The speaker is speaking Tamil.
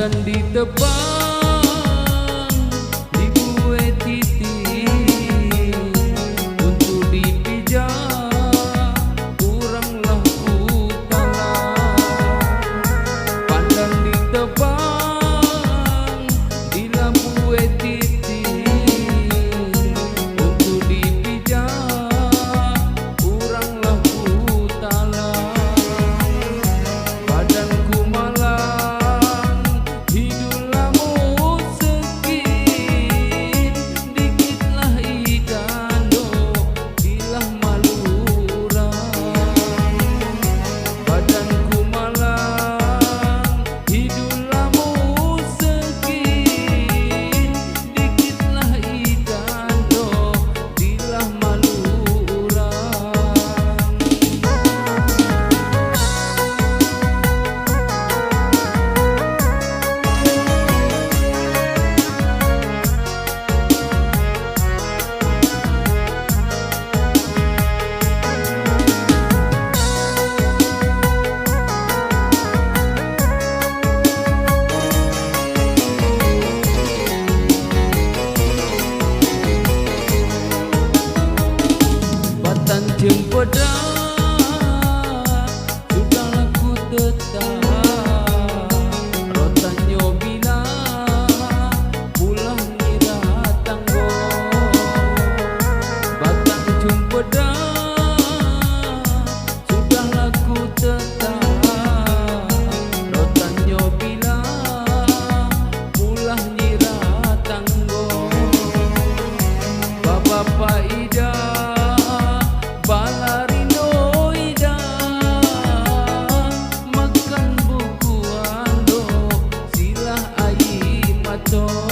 dan di depan thiêng của trái corazón.